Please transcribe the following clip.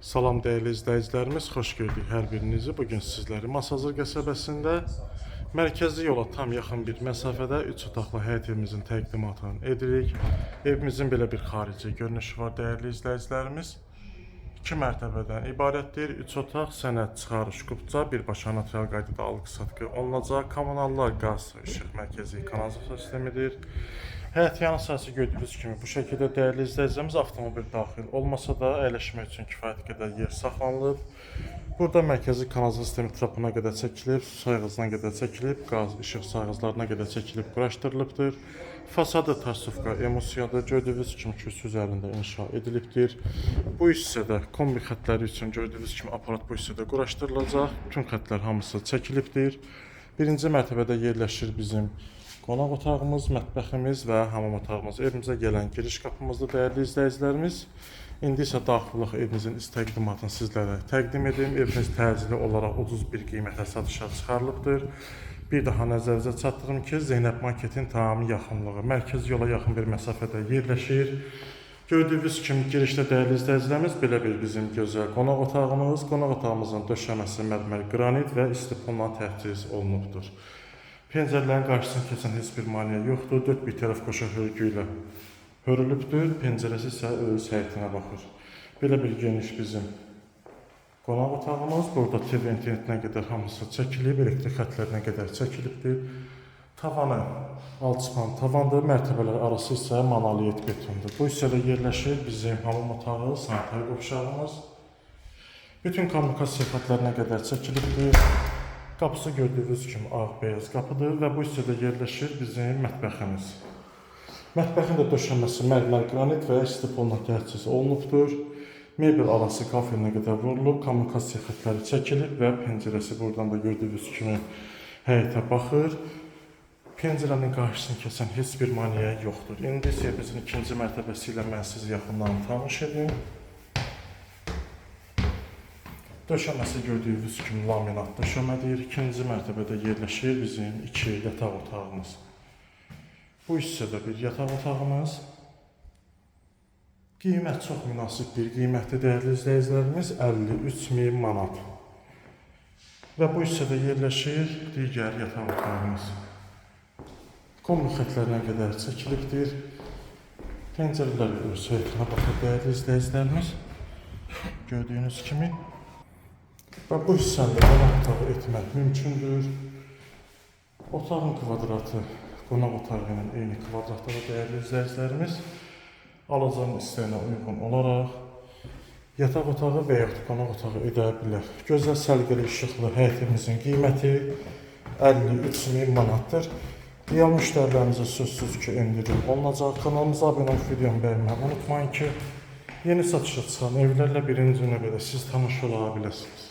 Salam değerli izləyicilərimiz, xoş gördük hər birinizi. Bu gün sizləri Masazır qəsəbəsində mərkəzi yola tam yaxın bir məsafədə 3 otaqlı həyət evimizin təqdimatını edirik. Evimizin belə bir xarici görünüşü var değerli izləyicilərimiz. 2 mərtəbədən ibarətdir. 3 otaq, sənəd, çıxarış, qubca, birbaşa notarial qaydada alqı-satqı olunacaq. Kommunallar, qaz, işıq mərkəzi kanalizasiya sistemidir. Həyət yanı sahəsi gördüyünüz kimi bu şəkildə dəyərli izləyicilərimiz avtomobil daxil olmasa da əyləşmək üçün kifayət qədər yer saxlanılıb. Burada mərkəzi kanalizasiya sistemi trapına qədər çəkilib, su sayğacına qədər çəkilib, qaz, işıq sayğaclarına qədər çəkilib, quraşdırılıbdır. Fasadı tasufka emulsiyadır. Gördüyünüz kimi kürsü üzərində inşa edilibdir. Bu hissədə kombi xətləri üçün gördüyünüz kimi aparat bu hissədə quraşdırılacaq. Bütün xətlər hamısı çəkilibdir. Birinci mərtəbədə yerləşir bizim qonaq otağımız, mətbəximiz və hamam otağımız. Evimizə gələn giriş qapımızdır dəyərli izləyicilərimiz. İndi isə daxilıq evimizin iç təqdimatını sizlərə təqdim edim. Evimiz təcili olaraq ucuz bir qiymətə satışa çıxarılıbdır. Bir daha nəzərinizə çatdırım ki, Zeynəb Marketin tamamı yaxınlığı, mərkəz yola yaxın bir məsafədə yerləşir. Gördüyünüz kimi girişdə dəyərli izləyicilərimiz belə bir bizim gözəl qonaq otağımız. Qonaq otağımızın döşəməsi mərmər qranit və istipunla təchiz olunubdur. Pəncərələrin qarşısını keçən heç bir maneə yoxdur. Dörd bir tərəf qoşa hörgü ilə hörülübdür. Pəncərəsi isə öz həyətinə baxır. Belə bir geniş bizim qonaq otağımız. Burada TV internetinə qədər hamısı çəkilib, elektrik xətlərinə qədər çəkilibdir. Tavanı alçıpan tavandır, mərtəbələr arası isə monoliit betondur. Bu hissədə yerləşir bizim hamam otağı, sanitar qovşağımız. Bütün kommunikasiya xətlərinə qədər çəkilibdir. Qapısı gördüyünüz kimi ağ beyaz qapıdır və bu hissədə yerləşir bizim mətbəximiz. Mətbəxin də döşəməsi mərmər qranit və istipunla təchiz olunubdur. Mebel arası kafelinə qədər vurulub, kommunikasiya xətləri çəkilib və pəncərəsi buradan da gördüyünüz kimi həyətə baxır. Pəncərənin qarşısını kəsən heç bir maneə yoxdur. İndi isə evimizin ikinci mərtəbəsi ilə mən sizi yaxından tanış edim. Döşəməsi gördüyünüz kimi laminat döşəmədir. İkinci mərtəbədə yerləşir bizim iki yataq otağımız. Bu hissədə bir yataq otağımız. Qiymət çox münasib bir qiymətdir dəyərli izləyicilərimiz 53 min manat. Və bu hissədə yerləşir digər yataq otağımız. Kombi xətlərinə qədər çəkilibdir. Pəncərələr öz həyətinə baxır dəyərli izləyicilərimiz. Gördüyünüz kimi Və bu hissəndə qonaq etmək mümkündür. Otağın kvadratı qonaq otağı ilə eyni kvadratda dəyərli izləyicilərimiz alacağın istəyinə uyğun olaraq yataq otağı və yaxud qonaq otağı edə bilər. Gözəl səliqəli işıqlı həyətimizin qiyməti 53 min manatdır. Real müştərilərimizə sözsüz ki, endirim olunacaq. Kanalımıza abunə olub videomu bəyənməyi unutmayın ki, yeni satışa çıxan evlərlə birinci növbədə siz tanış ola biləsiniz.